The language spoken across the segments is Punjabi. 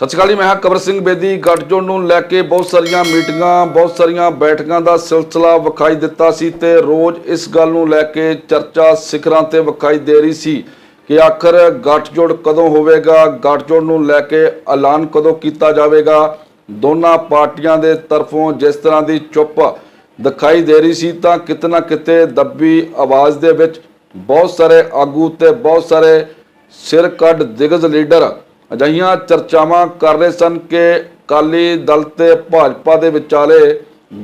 ਸਤਿ ਸ਼੍ਰੀ ਅਕਾਲ ਜੀ, ਮੈਂ ਹਾਂ ਕਬਰ ਸਿੰਘ ਬੇਦੀ। ਗੱਠਜੋੜ ਨੂੰ ਲੈ ਕੇ ਬਹੁਤ ਸਾਰੀਆਂ ਮੀਟਿੰਗਾਂ, ਬਹੁਤ ਸਾਰੀਆਂ ਬੈਠਕਾਂ ਦਾ ਸਿਲਸਿਲਾ ਵਿਖਾਈ ਦਿੱਤਾ ਸੀ ਤੇ ਰੋਜ਼ ਇਸ ਗੱਲ ਨੂੰ ਲੈ ਕੇ ਚਰਚਾ ਸਿਖਰਾਂ ਤੇ ਵਿਖਾਈ ਦੇ ਰਹੀ ਸੀ ਕਿ ਆਖਰ ਗੱਠਜੋੜ ਕਦੋਂ ਹੋਵੇਗਾ, ਗੱਠਜੋੜ ਨੂੰ ਲੈ ਕੇ ਐਲਾਨ ਕਦੋਂ ਕੀਤਾ ਜਾਵੇਗਾ। ਦੋਨਾਂ ਪਾਰਟੀਆਂ ਦੇ ਤਰਫੋਂ ਜਿਸ ਤਰ੍ਹਾਂ ਦੀ ਚੁੱਪ ਦਿਖਾਈ ਦੇ ਰਹੀ ਸੀ, ਤਾਂ ਕਿਤੇ ਨਾ ਕਿਤੇ ਦੱਬੀ ਆਵਾਜ਼ ਦੇ ਵਿੱਚ ਬਹੁਤ ਸਾਰੇ ਆਗੂ ਤੇ ਬਹੁਤ ਸਾਰੇ ਸਿਰ ਕੱਢ ਦਿਗਜ ਲੀਡਰ ਅਜਿਹੀਆਂ ਚਰਚਾਵਾਂ ਕਰ ਰਹੇ ਸਨ ਕਿ ਕਾਲੀ ਦਲ ਤੇ ਭਾਜਪਾ ਦੇ ਵਿਚਾਲੇ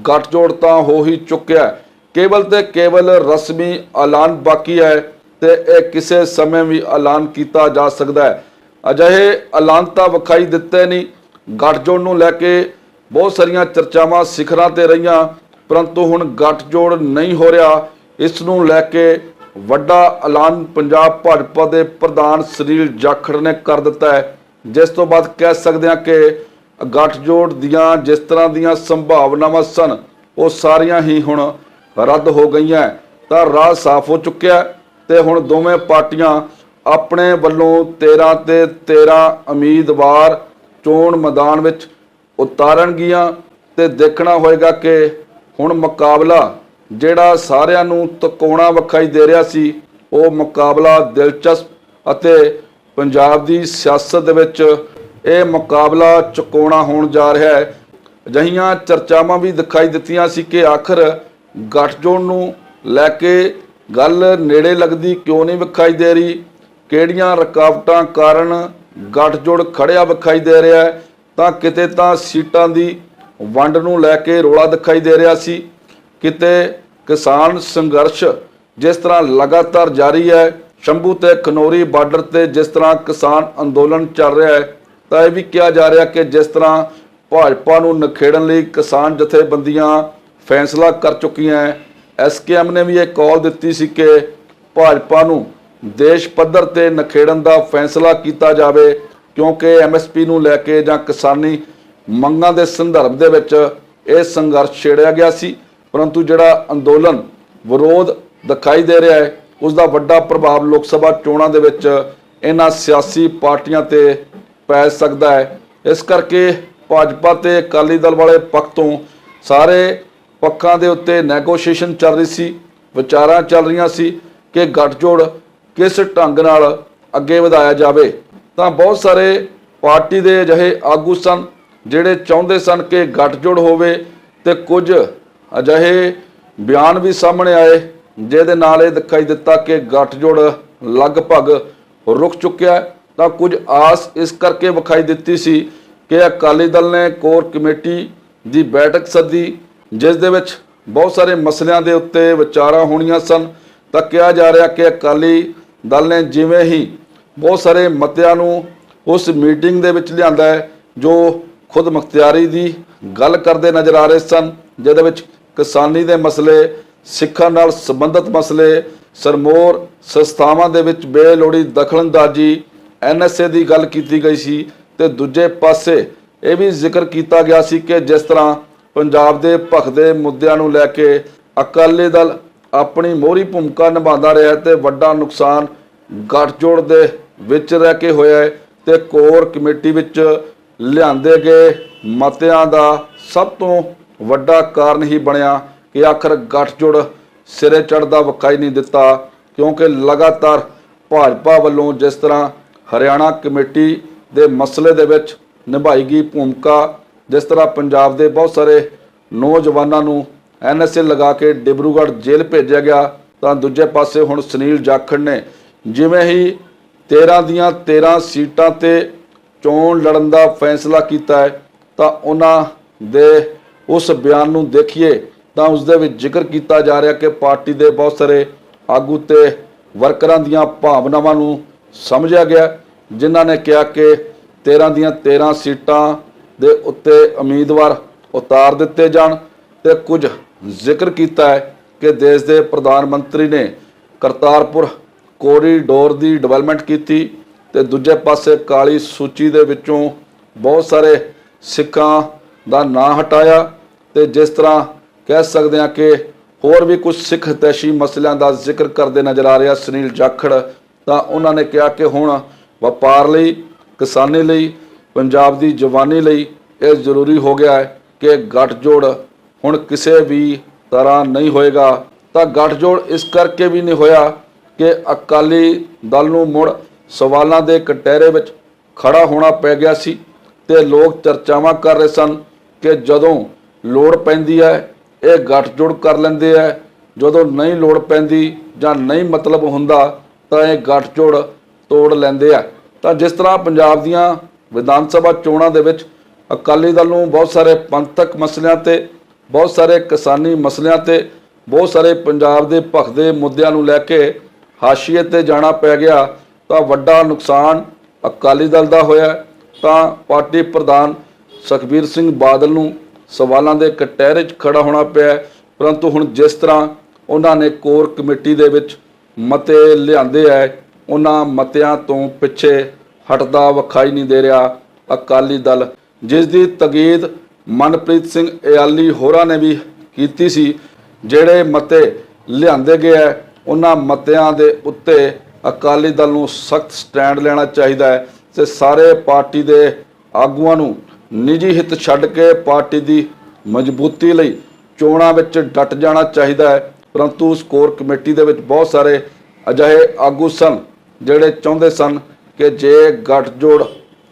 ਗੱਠਜੋੜ ਤਾਂ ਹੋ ਹੀ ਚੁੱਕਿਆ ਕੇਵਲ ਤੇ ਕੇਵਲ ਰਸਮੀ ਐਲਾਨ ਬਾਕੀ ਹੈ ਤੇ ਇਹ ਕਿਸੇ ਸਮੇਂ ਵੀ ਐਲਾਨ ਕੀਤਾ ਜਾ ਸਕਦਾ ਹੈ। ਅਜਿਹੇ ਐਲਾਨ ਤਾਂ ਵਿਖਾਈ ਦਿੱਤੇ ਨਹੀਂ, ਗੱਠਜੋੜ ਨੂੰ ਲੈ ਕੇ ਬਹੁਤ ਸਾਰੀਆਂ ਚਰਚਾਵਾਂ ਸਿਖਰਾਂ ਤੇ ਰਹੀਆਂ, ਪਰੰਤੂ ਹੁਣ ਗੱਠਜੋੜ ਨਹੀਂ ਹੋ ਰਿਹਾ। ਇਸ ਨੂੰ ਲੈ ਕੇ ਵੱਡਾ ਐਲਾਨ ਪੰਜਾਬ ਭਾਜਪਾ ਦੇ ਪ੍ਰਧਾਨ ਸੁਨੀਲ ਜਾਖੜ ਨੇ ਕਰ ਦਿੱਤਾ ਹੈ, ਜਿਸ ਤੋਂ ਬਾਅਦ ਕਹਿ ਸਕਦੇ ਹਾਂ ਕਿ ਗੱਠਜੋੜ ਦੀਆਂ ਜਿਸ ਤਰ੍ਹਾਂ ਦੀਆਂ ਸੰਭਾਵਨਾਵਾਂ ਸਨ, ਉਹ ਸਾਰੀਆਂ ਹੀ ਹੁਣ ਰੱਦ ਹੋ ਗਈਆਂ ਤਾਂ ਰਾਹ ਸਾਫ਼ ਹੋ ਚੁੱਕਿਆ ਹੈ ਤੇ ਹੁਣ ਦੋਵੇਂ ਪਾਰਟੀਆਂ ਆਪਣੇ ਵੱਲੋਂ 13 ਤੇ 13 ਉਮੀਦਵਾਰ ਚੋਣ ਮੈਦਾਨ ਵਿੱਚ ਉਤਾਰਨਗੀਆਂ ਤੇ ਦੇਖਣਾ ਹੋਏਗਾ ਕਿ ਹੁਣ ਮੁਕਾਬਲਾ ਜਿਹੜਾ ਸਾਰਿਆਂ ਨੂੰ ਤਕੋਣਾ ਵਿਖਾਈ ਦੇ ਰਿਹਾ ਸੀ, ਉਹ ਮੁਕਾਬਲਾ ਦਿਲਚਸਪ ਅਤੇ ਪੰਜਾਬ ਦੀ ਸਿਆਸਤ ਦੇ ਵਿੱਚ ਇਹ ਮੁਕਾਬਲਾ ਚਕੋਣਾ ਹੋਣ ਜਾ ਰਿਹਾ ਹੈ। ਅਜਿਹੀਆਂ ਚਰਚਾਵਾਂ ਵੀ ਦਿਖਾਈ ਦਿੱਤੀਆਂ ਸੀ ਕਿ ਆਖਰ ਗੱਠਜੋੜ ਨੂੰ ਲੈ ਕੇ ਗੱਲ ਨੇੜੇ ਲੱਗਦੀ ਕਿਉਂ ਨਹੀਂ ਵਿਖਾਈ ਦੇ ਰਹੀ? ਕਿਹੜੀਆਂ ਰੁਕਾਵਟਾਂ ਕਾਰਨ ਗੱਠਜੋੜ ਖੜਿਆ ਵਿਖਾਈ ਦੇ ਰਿਹਾ ਹੈ? ਤਾਂ ਕਿਤੇ ਤਾਂ ਸੀਟਾਂ ਦੀ ਵੰਡ ਨੂੰ ਲੈ ਕੇ ਰੋਲਾ ਦਿਖਾਈ ਦੇ ਰਿਹਾ ਸੀ। ਕਿਤੇ ਕਿਸਾਨ ਸੰਘਰਸ਼ ਜਿਸ ਤਰ੍ਹਾਂ ਲਗਾਤਾਰ ਜਾਰੀ ਹੈ, ਸ਼ੰਭੂ ਤੇ ਖਨੌਰੀ ਬਾਰਡਰ ਤੇ ਜਿਸ ਤਰ੍ਹਾਂ ਕਿਸਾਨ ਅੰਦੋਲਨ ਚੱਲ ਰਿਹਾ ਹੈ, ਤਾਂ ਇਹ ਵੀ ਕਿਹਾ ਜਾ ਰਿਹਾ ਕਿ ਜਿਸ ਤਰ੍ਹਾਂ ਭਾਜਪਾ ਨੂੰ ਨਖੇੜਨ ਲਈ ਕਿਸਾਨ ਜਥੇਬੰਦੀਆਂ ਫੈਸਲਾ ਕਰ ਚੁੱਕੀਆਂ ਹੈ ਐਸਕੇਐਮ ਨੇ ਵੀ ਇਹ ਕਾਲ ਦਿੱਤੀ ਸੀ ਕਿ ਭਾਜਪਾ ਨੂੰ ਦੇਸ਼ ਪੱਧਰ ਤੇ ਨਖੇੜਨ ਦਾ ਫੈਸਲਾ ਕੀਤਾ ਜਾਵੇ, ਕਿਉਂਕਿ ਐਮਐਸਪੀ ਨੂੰ ਲੈ ਕੇ ਜਾਂ ਕਿਸਾਨੀ ਮੰਗਾਂ ਦੇ ਸੰਦਰਭ ਦੇ ਵਿੱਚ ਇਹ ਸੰਘਰਸ਼ ਛੇੜਿਆ ਗਿਆ ਸੀ। ਪਰੰਤੂ ਜਿਹੜਾ ਅੰਦੋਲਨ ਵਿਰੋਧ ਦਿਖਾਈ ਦੇ ਰਿਹਾ ਹੈ ਉਸ ਦਾ ਵੱਡਾ ਪ੍ਰਭਾਵ ਲੋਕ ਸਭਾ ਚੋਣਾਂ ਦੇ ਵਿੱਚ ਇਹਨਾਂ ਸਿਆਸੀ ਪਾਰਟੀਆਂ ਤੇ ਪੈ ਸਕਦਾ ਹੈ। ਇਸ ਕਰਕੇ ਭਾਜਪਾ ਤੇ ਅਕਾਲੀ ਦਲ ਵਾਲੇ ਪੱਖ ਤੋਂ ਸਾਰੇ ਪੱਖਾਂ ਦੇ ਉੱਤੇ ਨੈਗੋਸ਼ੀਏਸ਼ਨ ਚੱਲ ਰਹੀ ਸੀ, ਵਿਚਾਰਾਂ ਚੱਲ ਰਹੀਆਂ ਸੀ ਕਿ ਗੱਠਜੋੜ ਕਿਸ ਢੰਗ ਨਾਲ ਅੱਗੇ ਵਧਾਇਆ ਜਾਵੇ। ਤਾਂ ਬਹੁਤ ਸਾਰੇ ਪਾਰਟੀ ਦੇ ਅਜਿਹੇ ਆਗੂ ਸਨ, ਜਿਹੜੇ ਚਾਹੁੰਦੇ ਸਨ ਕਿ ਗੱਠਜੋੜ ਹੋਵੇ ਤੇ ਕੁਝ ਅਜਿਹੇ ਬਿਆਨ ਵੀ ਸਾਹਮਣੇ ਆਏ, ਜਿਹਦੇ ਨਾਲ ਇਹ ਦਿਖਾਈ ਦਿੱਤਾ ਕਿ ਗੱਠਜੋੜ ਲਗਭਗ ਰੁਕ ਚੁੱਕਿਆ ਤਾਂ ਕੁਝ ਆਸ ਇਸ ਕਰਕੇ ਵਿਖਾਈ ਦਿੱਤੀ ਸੀ ਕਿ ਅਕਾਲੀ ਦਲ ਨੇ ਕੋਰ ਕਮੇਟੀ ਦੀ ਬੈਠਕ ਸੱਦੀ, ਜਿਸ ਦੇ ਵਿੱਚ ਬਹੁਤ ਸਾਰੇ ਮਸਲਿਆਂ ਦੇ ਉੱਤੇ ਵਿਚਾਰਾਂ ਹੋਣੀਆਂ ਸਨ। ਤਾਂ ਕਿਹਾ ਜਾ ਰਿਹਾ ਕਿ ਅਕਾਲੀ ਦਲ ਨੇ ਜਿਵੇਂ ਹੀ ਬਹੁਤ ਸਾਰੇ ਮਤਿਆਂ ਨੂੰ ਉਸ ਮੀਟਿੰਗ ਦੇ ਵਿੱਚ ਲਿਆਂਦਾ ਹੈ, ਜੋ ਖੁਦ ਮੁਖਤਿਆਰੀ ਦੀ ਗੱਲ ਕਰਦੇ ਨਜ਼ਰ ਆ ਰਹੇ ਸਨ, ਜਿਹਦੇ ਵਿੱਚ ਕਿਸਾਨੀ ਦੇ ਮਸਲੇ, ਸਿੱਖਾਂ ਨਾਲ ਸੰਬੰਧਿਤ ਮਸਲੇ, ਸਰਮੋਰ ਸੰਸਥਾਵਾਂ ਦੇ ਵਿੱਚ ਬੇਲੋੜੀ ਦਖਲਅੰਦਾਜ਼ੀ ਐਨਐਸਏ ਦੀ ਗੱਲ ਕੀਤੀ ਗਈ ਸੀ ਤੇ ਦੂਜੇ ਪਾਸੇ ਇਹ ਵੀ ਜ਼ਿਕਰ ਕੀਤਾ ਗਿਆ ਸੀ ਕਿ ਜਿਸ ਤਰ੍ਹਾਂ ਪੰਜਾਬ ਦੇ ਭਖਦੇ ਮੁੱਦਿਆਂ ਨੂੰ ਲੈ ਕੇ ਅਕਾਲੀ ਦਲ ਆਪਣੀ ਮੋਹਰੀ ਭੂਮਿਕਾ ਨਿਭਾਉਂਦਾ ਰਿਹਾ ਹੈ ਤੇ ਵੱਡਾ ਨੁਕਸਾਨ ਗੱਠਜੋੜ ਦੇ ਵਿੱਚ ਰਹਿ ਕੇ ਹੋਇਆ ਹੈ ਤੇ ਕੋਰ ਕਮੇਟੀ ਵਿੱਚ ਲਿਆਂਦੇ ਗਏ ਮਤਿਆਂ ਦਾ ਸਭ ਤੋਂ ਵੱਡਾ ਕਾਰਨ ਹੀ ਬਣਿਆ ਕਿ ਆਖਰ ਗੱਠਜੋੜ ਸਿਰੇ ਚੜਦਾ ਵਿਖਾਈ ਨਹੀਂ ਦਿੱਤਾ, ਕਿਉਂਕਿ ਲਗਾਤਾਰ ਭਾਜਪਾ ਵੱਲੋਂ ਜਿਸ ਤਰ੍ਹਾਂ ਹਰਿਆਣਾ ਕਮੇਟੀ ਦੇ ਮਸਲੇ ਦੇ ਵਿੱਚ ਨਿਭਾਈ ਗਈ ਭੂਮਿਕਾ, ਜਿਸ ਤਰ੍ਹਾਂ ਪੰਜਾਬ ਦੇ ਬਹੁਤ ਸਾਰੇ ਨੌਜਵਾਨਾਂ ਨੂੰ ਐਨਐਸਏ ਲਗਾ ਕੇ ਡਿਬਰੂਗੜ੍ਹ ਜੇਲ੍ਹ ਭੇਜਿਆ ਗਿਆ, ਤਾਂ ਦੂਜੇ ਪਾਸੇ ਹੁਣ ਸੁਨੀਲ ਜਾਖੜ ਨੇ ਜਿਵੇਂ ਹੀ 13 ਦੀਆਂ 13 ਸੀਟਾਂ ਤੇ ਚੋਣ ਲੜਨ ਦਾ ਫੈਸਲਾ ਕੀਤਾ ਹੈ, ਤਾਂ ਉਹਨਾਂ ਦੇ ਉਸ ਬਿਆਨ ਨੂੰ ਦੇਖੀਏ ਤਾਂ ਉਸ ਦੇ ਵਿੱਚ ਜ਼ਿਕਰ ਕੀਤਾ ਜਾ ਰਿਹਾ ਕਿ ਪਾਰਟੀ ਦੇ ਬਹੁਤ ਸਾਰੇ ਆਗੂ ਤੇ ਵਰਕਰਾਂ ਦੀਆਂ ਭਾਵਨਾਵਾਂ ਨੂੰ ਸਮਝਿਆ ਗਿਆ, ਜਿਨ੍ਹਾਂ ਨੇ ਕਿਹਾ ਕਿ 13 ਦੀਆਂ 13 ਸੀਟਾਂ ਦੇ ਉੱਤੇ ਉਮੀਦਵਾਰ ਉਤਾਰ ਦਿੱਤੇ ਜਾਣ ਤੇ ਕੁਝ ਜ਼ਿਕਰ ਕੀਤਾ ਹੈ ਕਿ ਦੇਸ਼ ਦੇ ਪ੍ਰਧਾਨ ਮੰਤਰੀ ਨੇ ਕਰਤਾਰਪੁਰ ਕੋਰੀਡੋਰ ਦੀ ਡਿਵੈਲਪਮੈਂਟ ਕੀਤੀ ਤੇ ਦੂਜੇ ਪਾਸੇ ਕਾਲੀ ਸੂਚੀ ਦੇ ਵਿੱਚੋਂ ਬਹੁਤ ਸਾਰੇ ਸਿੱਖਾਂ ਦਾ ਨਾਂ ਹਟਾਇਆ ਤੇ ਜਿਸ ਤਰ੍ਹਾਂ ਕਹਿ ਸਕਦੇ ਹਾਂ ਕਿ ਹੋਰ ਵੀ ਕੁਝ ਸਿੱਖ ਹਿਤੈਸ਼ੀ ਮਸਲਿਆਂ ਦਾ ਜ਼ਿਕਰ ਕਰਦੇ ਨਜ਼ਰ ਆ ਰਿਹਾ ਸੁਨੀਲ ਜਾਖੜ, ਤਾਂ ਉਹਨਾਂ ਨੇ ਕਿਹਾ ਕਿ ਹੁਣ ਵਪਾਰ ਲਈ, ਕਿਸਾਨੀ ਲਈ, ਪੰਜਾਬ ਦੀ ਜਵਾਨੀ ਲਈ ਇਹ ਜ਼ਰੂਰੀ ਹੋ ਗਿਆ ਹੈ ਕਿ ਗੱਠਜੋੜ ਹੁਣ ਕਿਸੇ ਵੀ ਤਰ੍ਹਾਂ ਨਹੀਂ ਹੋਏਗਾ। ਤਾਂ ਗੱਠਜੋੜ ਇਸ ਕਰਕੇ ਵੀ ਨਹੀਂ ਹੋਇਆ ਕਿ ਅਕਾਲੀ ਦਲ ਨੂੰ ਮੁੜ ਸਵਾਲਾਂ ਦੇ ਕਟਹਿਰੇ ਵਿੱਚ ਖੜਾ ਹੋਣਾ ਪੈ ਗਿਆ ਸੀ ਤੇ ਲੋਕ ਚਰਚਾਵਾਂ ਕਰ ਰਹੇ ਸਨ ਕਿ ਜਦੋਂ ਲੋੜ ਪੈਂਦੀ ਹੈ, ਇਹ ਗੱਠਜੋੜ ਕਰ ਲੈਂਦੇ ਹੈ। ਜਦੋਂ ਨਹੀਂ ਲੋੜ ਪੈਂਦੀ ਜਾਂ ਨਹੀਂ ਮਤਲਬ ਹੁੰਦਾ, ਤਾਂ ਇਹ ਗੱਠਜੋੜ ਤੋੜ ਲੈਂਦੇ ਆ। ਤਾਂ ਜਿਸ ਤਰ੍ਹਾਂ ਪੰਜਾਬ ਦੀਆਂ ਵਿਧਾਨ ਸਭਾ ਚੋਣਾਂ ਦੇ ਵਿੱਚ ਅਕਾਲੀ ਦਲ ਨੂੰ ਬਹੁਤ ਸਾਰੇ ਪੰਥਕ ਮਸਲਿਆਂ ਤੇ, ਬਹੁਤ ਸਾਰੇ ਕਿਸਾਨੀ ਮਸਲਿਆਂ ਤੇ, ਬਹੁਤ ਸਾਰੇ ਪੰਜਾਬ ਦੇ ਭਖਦੇ ਮੁੱਦਿਆਂ ਨੂੰ ਲੈ ਕੇ ਹਾਸ਼ੀਏ ਤੇ ਜਾਣਾ ਪੈ ਗਿਆ, ਤਾਂ ਵੱਡਾ ਨੁਕਸਾਨ ਅਕਾਲੀ ਦਲ ਦਾ ਹੋਇਆ। ਤਾਂ ਪਾਰਟੀ ਪ੍ਰਧਾਨ ਸੁਖਬੀਰ ਸਿੰਘ ਬਾਦਲ ਨੂੰ ਸਵਾਲਾਂ ਦੇ ਕਟਹਿਰੇ 'ਚ ਖੜਾ ਹੋਣਾ ਪਿਆ ਪਰੰਤੂ ਹੁਣ ਜਿਸ ਤਰ੍ਹਾਂ ਉਹਨਾਂ ਨੇ ਕੋਰ ਕਮੇਟੀ ਦੇ ਵਿੱਚ ਮਤੇ ਲਿਆਂਦੇ ਹੈ ਉਹਨਾਂ ਮਤਿਆਂ ਤੋਂ ਪਿੱਛੇ ਹਟਦਾ ਵਿਖਾਈ ਨਹੀਂ ਦੇ ਰਿਹਾ ਅਕਾਲੀ ਦਲ। ਜਿਸ ਦੀ ਤਗੀਦ ਮਨਪ੍ਰੀਤ ਸਿੰਘ ਇਆਲੀ ਹੋਰਾਂ ਨੇ ਵੀ ਕੀਤੀ ਸੀ, ਜਿਹੜੇ ਮਤੇ ਲਿਆਂਦੇ ਗਏ ਹੈ ਉਹਨਾਂ ਮਤਿਆਂ ਦੇ ਉੱਤੇ ਅਕਾਲੀ ਦਲ ਨੂੰ ਸਖਤ ਸਟੈਂਡ ਲੈਣਾ ਚਾਹੀਦਾ ਹੈ ਤੇ ਸਾਰੇ ਪਾਰਟੀ ਦੇ ਆਗੂਆਂ ਨੂੰ ਨਿੱਜੀ ਹਿੱਤ ਛੱਡ ਕੇ ਪਾਰਟੀ ਦੀ ਮਜ਼ਬੂਤੀ ਲਈ ਚੋਣਾਂ ਵਿੱਚ ਡਟ ਜਾਣਾ ਚਾਹੀਦਾ ਹੈ। ਪਰੰਤੂ ਸਕੋਰ ਕਮੇਟੀ ਦੇ ਵਿੱਚ ਬਹੁਤ ਸਾਰੇ ਅਜਿਹੇ ਆਗੂ ਸਨ ਜਿਹੜੇ ਚਾਹੁੰਦੇ ਸਨ ਕਿ ਜੇ ਗੱਠਜੋੜ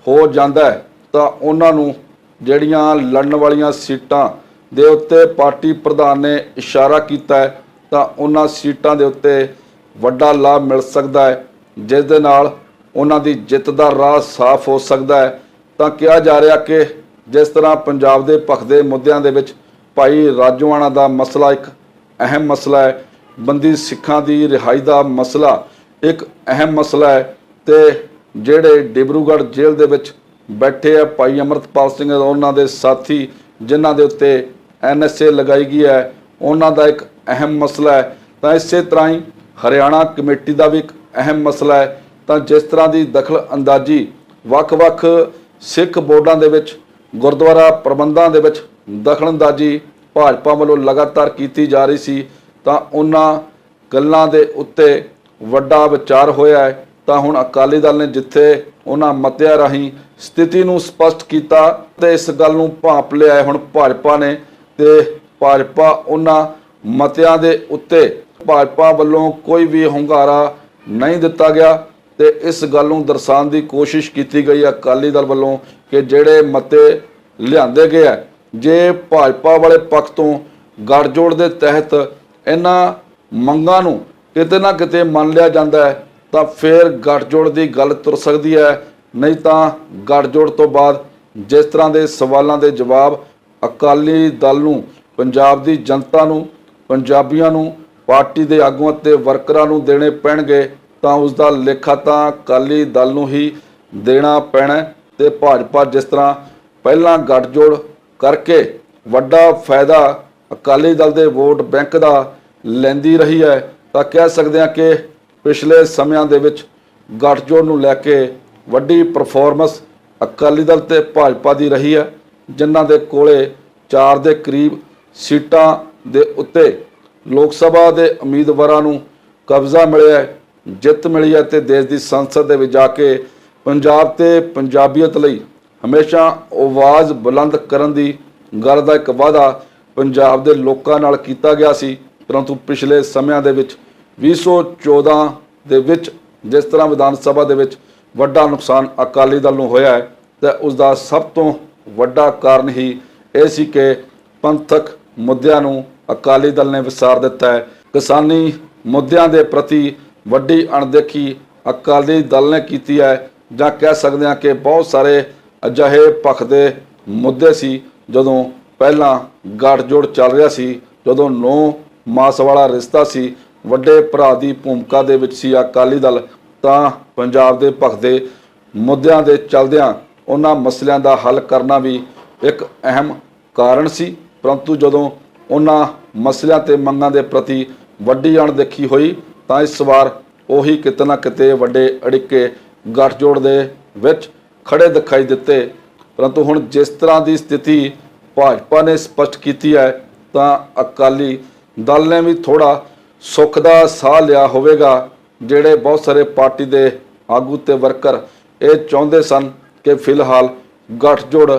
ਹੋ ਜਾਂਦਾ ਹੈ ਤਾਂ ਉਹਨਾਂ ਨੂੰ ਜਿਹੜੀਆਂ ਲੜਨ ਵਾਲੀਆਂ ਸੀਟਾਂ ਦੇ ਉੱਤੇ ਪਾਰਟੀ ਪ੍ਰਧਾਨ ਨੇ ਇਸ਼ਾਰਾ ਕੀਤਾ ਹੈ, ਤਾਂ ਉਹਨਾਂ ਸੀਟਾਂ ਦੇ ਉੱਤੇ ਵੱਡਾ ਲਾਭ ਮਿਲ ਸਕਦਾ ਹੈ, ਜਿਸ ਦੇ ਨਾਲ ਉਹਨਾਂ ਦੀ ਜਿੱਤ ਦਾ ਰਾਹ ਸਾਫ਼ ਹੋ ਸਕਦਾ ਹੈ। ਤਾਂ ਕਿਹਾ ਜਾ ਰਿਹਾ ਕਿ ਜਿਸ ਤਰ੍ਹਾਂ ਪੰਜਾਬ ਦੇ ਭਖਦੇ ਮੁੱਦਿਆਂ ਦੇ ਵਿੱਚ ਭਾਈ ਰਾਜੋਆਣਾ ਦਾ ਮਸਲਾ ਇੱਕ ਅਹਿਮ ਮਸਲਾ ਹੈ, ਬੰਦੀ ਸਿੱਖਾਂ ਦੀ ਰਿਹਾਈ ਦਾ ਮਸਲਾ ਇੱਕ ਅਹਿਮ ਮਸਲਾ ਹੈ ਤੇ ਜਿਹੜੇ ਡਿਬਰੂਗੜ੍ਹ ਜੇਲ੍ਹ ਦੇ ਵਿੱਚ ਬੈਠੇ ਆ ਭਾਈ ਅਮਰਤਪਾਲ ਸਿੰਘ ਉਹਨਾਂ ਦੇ ਸਾਥੀ ਜਿਨ੍ਹਾਂ ਦੇ ਉੱਤੇ ਐਨਐਸਏ ਲਗਾਈ ਗਈ ਹੈ, ਉਹਨਾਂ ਦਾ ਇੱਕ ਅਹਿਮ ਮਸਲਾ ਹੈ। ਤਾਂ ਇਸੇ ਤਰ੍ਹਾਂ ਹੀ ਹਰਿਆਣਾ ਕਮੇਟੀ ਦਾ ਵੀ ਇੱਕ ਅਹਿਮ ਮਸਲਾ ਹੈ। ਤਾਂ ਜਿਸ ਤਰ੍ਹਾਂ ਦੀ ਦਖਲ ਅੰਦਾਜ਼ੀ ਵੱਖ-ਵੱਖ ਸਿੱਖ ਬੋਰਡਾਂ ਦੇ ਵਿੱਚ, ਗੁਰਦੁਆਰਾ ਪ੍ਰਬੰਧਾਂ ਦੇ ਵਿੱਚ ਦਖਲਅੰਦਾਜ਼ੀ ਭਾਜਪਾ ਵੱਲੋਂ ਲਗਾਤਾਰ ਕੀਤੀ ਜਾ ਰਹੀ ਸੀ, ਤਾਂ ਉਹਨਾਂ ਗੱਲਾਂ ਦੇ ਉੱਤੇ ਵੱਡਾ ਵਿਚਾਰ ਹੋਇਆ ਹੈ। ਤਾਂ ਹੁਣ ਅਕਾਲੀ ਦਲ ਨੇ ਜਿੱਥੇ ਉਹਨਾਂ ਮਤਿਆਂ ਰਾਹੀਂ ਸਥਿਤੀ ਨੂੰ ਸਪਸ਼ਟ ਕੀਤਾ ਤੇ ਇਸ ਗੱਲ ਨੂੰ ਭਾਂਪ ਲਿਆ ਹੈ, ਹੁਣ ਭਾਜਪਾ ਨੇ ਤੇ ਭਾਜਪਾ ਉਹਨਾਂ ਮਤਿਆਂ ਦੇ ਉੱਤੇ, ਭਾਜਪਾ ਵੱਲੋਂ ਕੋਈ ਵੀ ਹੁੰਗਾਰਾ ਨਹੀਂ ਦਿੱਤਾ ਗਿਆ। ਤੇ ਇਸ ਗੱਲ ਨੂੰ ਦਰਸਾਉਣ ਦੀ ਕੋਸ਼ਿਸ਼ ਕੀਤੀ ਗਈ ਹੈ ਅਕਾਲੀ ਦਲ ਵੱਲੋਂ ਕਿ ਜਿਹੜੇ ਮਤੇ ਲਿਆਂਦੇ ਗਏ ਹੈ ਜੇ ਭਾਜਪਾ ਵਾਲੇ ਪੱਖ ਤੋਂ ਗੱਠਜੋੜ ਦੇ ਤਹਿਤ ਇਹਨਾਂ ਮੰਗਾਂ ਨੂੰ ਕਿਤੇ ਨਾ ਕਿਤੇ ਮੰਨ ਲਿਆ ਜਾਂਦਾ ਹੈ, ਤਾਂ ਫਿਰ ਗੱਠਜੋੜ ਦੀ ਗੱਲ ਤੁਰ ਸਕਦੀ ਹੈ। ਨਹੀਂ ਤਾਂ ਗੱਠਜੋੜ ਤੋਂ ਬਾਅਦ ਜਿਸ ਤਰ੍ਹਾਂ ਦੇ ਸਵਾਲਾਂ ਦੇ ਜਵਾਬ ਅਕਾਲੀ ਦਲ ਨੂੰ, ਪੰਜਾਬ ਦੀ ਜਨਤਾ ਨੂੰ, ਪੰਜਾਬੀਆਂ ਨੂੰ, ਪਾਰਟੀ ਦੇ ਆਗੂਆਂ ਤੇ ਵਰਕਰਾਂ ਨੂੰ ਦੇਣੇ ਪੈਣਗੇ ਤਾਂ ਉਸ ਦਾ ਲੇਖਾ ਤਾਂ ਅਕਾਲੀ ਦਲ ਨੂੰ ਹੀ ਦੇਣਾ ਪੈਣਾ ਹੈ ਤੇ ਭਾਜਪਾ ਜਿਸ ਤਰ੍ਹਾਂ ਪਹਿਲਾਂ ਗੱਠਜੋੜ ਕਰਕੇ ਵੱਡਾ ਫਾਇਦਾ ਅਕਾਲੀ ਦਲ ਦੇ ਵੋਟ ਬੈਂਕ ਦਾ ਲੈਂਦੀ ਰਹੀ ਹੈ, ਤਾਂ ਕਹਿ ਸਕਦੇ ਹਾਂ ਕਿ ਪਿਛਲੇ ਸਮਿਆਂ ਦੇ ਵਿੱਚ ਗੱਠਜੋੜ ਨੂੰ ਲੈ ਕੇ ਵੱਡੀ ਪਰਫਾਰਮੈਂਸ ਅਕਾਲੀ ਦਲ ਤੇ ਭਾਜਪਾ ਦੀ ਰਹੀ ਹੈ, ਜਿਨ੍ਹਾਂ ਦੇ ਕੋਲੇ 4 ਦੇ ਕਰੀਬ ਸੀਟਾਂ ਦੇ ਉੱਤੇ ਲੋਕ ਸਭਾ ਦੇ ਉਮੀਦਵਾਰਾਂ ਨੂੰ ਕਬਜ਼ਾ ਮਿਲਿਆ ਹੈ। ਜਿੱਤ ਮਿਲੀ ਹੈ ਤੇ ਦੇਸ਼ ਦੀ ਸੰਸਦ ਦੇ ਵਿੱਚ ਜਾ ਕੇ ਪੰਜਾਬ ਤੇ ਪੰਜਾਬੀਅਤ ਲਈ ਹਮੇਸ਼ਾ ਆਵਾਜ਼ ਬੁਲੰਦ ਕਰਨ ਦੀ ਗੱਲ ਦਾ ਇੱਕ ਵਾਅਦਾ ਪੰਜਾਬ ਦੇ ਲੋਕਾਂ ਨਾਲ ਕੀਤਾ ਗਿਆ ਸੀ, ਪਰੰਤੂ ਪਿਛਲੇ ਸਮਿਆਂ ਦੇ ਵਿੱਚ 2014 ਦੇ ਵਿੱਚ ਜਿਸ ਤਰ੍ਹਾਂ ਵਿਧਾਨ ਸਭਾ ਦੇ ਵਿੱਚ ਵੱਡਾ ਨੁਕਸਾਨ ਅਕਾਲੀ ਦਲ ਨੂੰ ਹੋਇਆ ਹੈ, ਤੇ ਉਸ ਦਾ ਸਭ ਤੋਂ ਵੱਡਾ ਕਾਰਨ ਹੀ ਇਹ ਸੀ ਕਿ ਪੰਥਕ ਮੁੱਦਿਆਂ ਨੂੰ ਅਕਾਲੀ ਦਲ ਨੇ ਵਿਸਾਰ ਦਿੱਤਾ ਹੈ। ਕਿਸਾਨੀ ਮੁੱਦਿਆਂ ਦੇ ਪ੍ਰਤੀ ਵੱਡੀ ਅਣਦੇਖੀ ਅਕਾਲੀ ਦਲ ਨੇ ਕੀਤੀ ਹੈ, ਜਾਂ ਕਹਿ ਸਕਦੇ ਹਾਂ ਕਿ ਬਹੁਤ ਸਾਰੇ ਅਜਿਹੇ ਪੱਖ ਦੇ ਮੁੱਦੇ ਸੀ, ਜਦੋਂ ਪਹਿਲਾਂ ਗੱਠਜੋੜ ਚੱਲ ਰਿਹਾ ਸੀ, ਜਦੋਂ ਨੌ ਮਾਸ ਵਾਲਾ ਰਿਸ਼ਤਾ ਸੀ, ਵੱਡੇ ਭਰਾ ਦੀ ਭੂਮਿਕਾ ਦੇ ਵਿੱਚ ਸੀ ਅਕਾਲੀ ਦਲ, ਤਾਂ ਪੰਜਾਬ ਦੇ ਪੱਖ ਦੇ ਮੁੱਦਿਆਂ ਦੇ ਚਲਦਿਆਂ ਉਹਨਾਂ ਮਸਲਿਆਂ ਦਾ ਹੱਲ ਕਰਨਾ ਵੀ ਇੱਕ ਅਹਿਮ ਕਾਰਨ ਸੀ, ਪਰੰਤੂ ਜਦੋਂ ਉਹਨਾਂ ਮਸਲਿਆਂ ਤੇ ਮੰਗਾਂ ਦੇ ਪ੍ਰਤੀ ਵੱਡੀ ਅਣਦੇਖੀ ਹੋਈ ਤਾਂ ਇਸ ਵਾਰ ਉਹੀ ਕਿਤੇ ਨਾ ਕਿਤੇ ਵੱਡੇ ਅੜਿੱਕੇ ਗੱਠਜੋੜ ਦੇ ਵਿੱਚ ਖੜੇ ਦਿਖਾਈ ਦਿੱਤੇ। ਪਰੰਤੂ ਹੁਣ ਜਿਸ ਤਰ੍ਹਾਂ ਦੀ ਸਥਿਤੀ ਭਾਜਪਾ ਨੇ ਸਪਸ਼ਟ ਕੀਤੀ ਹੈ, ਤਾਂ ਅਕਾਲੀ ਦਲ ਨੇ ਵੀ ਥੋੜਾ ਸੁੱਖ ਦਾ ਸਾਹ ਲਿਆ ਹੋਵੇਗਾ। ਜਿਹੜੇ ਬਹੁਤ ਸਾਰੇ ਪਾਰਟੀ ਦੇ ਆਗੂ ਤੇ ਵਰਕਰ ਇਹ ਚਾਹੁੰਦੇ ਸਨ ਕਿ ਫਿਲਹਾਲ ਗੱਠਜੋੜ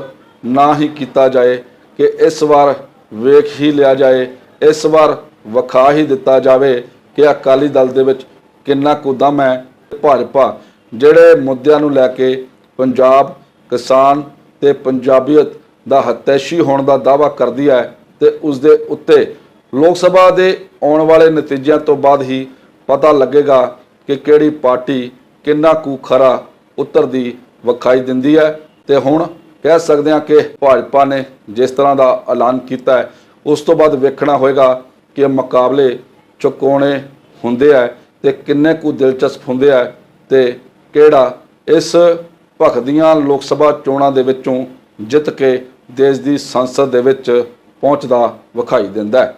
ਨਾ ਹੀ ਕੀਤਾ ਜਾਏ, ਕਿ ਇਸ ਵਾਰ ਵੇਖ ਹੀ ਲਿਆ ਜਾਏ, ਇਸ ਵਾਰ ਵਿਖਾ ਹੀ ਦਿੱਤਾ ਜਾਵੇ। ਕਿ ਅਕਾਲੀ ਦਲ ਦੇ ਵਿੱਚ ਕਿੰਨਾ ਕੁ ਦਮ ਹੈ ਤੇ ਭਾਜਪਾ, ਜਿਹੜੇ ਮੁੱਦਿਆਂ ਨੂੰ ਲੈ ਕੇ ਪੰਜਾਬ ਕਿਸਾਨ ਤੇ ਪੰਜਾਬੀਅਤ ਦਾ ਹਤੈਸ਼ੀ ਹੋਣ ਦਾ ਦਾਅਵਾ ਕਰਦੀ ਹੈ ਤੇ ਉਸ ਦੇ ਉੱਤੇ ਲੋਕ ਸਭਾ ਦੇ ਆਉਣ ਵਾਲੇ ਨਤੀਜਿਆਂ ਤੋਂ ਬਾਅਦ ਹੀ ਪਤਾ ਲੱਗੇਗਾ ਕਿ ਕਿਹੜੀ ਪਾਰਟੀ ਕਿੰਨਾ ਕੁ ਖਰਾ ਉਤਰਦੀ ਵਿਖਾਈ ਦਿੰਦੀ ਹੈ ਤੇ ਹੁਣ ਕਹਿ ਸਕਦੇ ਹਾਂ ਕਿ ਭਾਜਪਾ ਨੇ ਜਿਸ ਤਰ੍ਹਾਂ ਦਾ ਐਲਾਨ ਕੀਤਾ ਹੈ, ਉਸ ਤੋਂ ਬਾਅਦ ਵੇਖਣਾ ਹੋਏਗਾ ਕਿ ਮੁਕਾਬਲੇ ਚੁਕਾਉਣੇ ਹੁੰਦੇ ਆ ਤੇ ਕਿੰਨੇ ਕੁ ਦਿਲਚਸਪ ਹੁੰਦੇ ਆ ਤੇ ਕਿਹੜਾ ਇਸ ਭਖਦੀਆਂ ਲੋਕ ਸਭਾ ਚੋਣਾਂ ਦੇ ਵਿੱਚੋਂ ਜਿੱਤ ਕੇ ਦੇਸ਼ ਦੀ ਸੰਸਦ ਦੇ ਵਿੱਚ ਪਹੁੰਚਦਾ ਵਿਖਾਈ ਦਿੰਦਾ ਹੈ।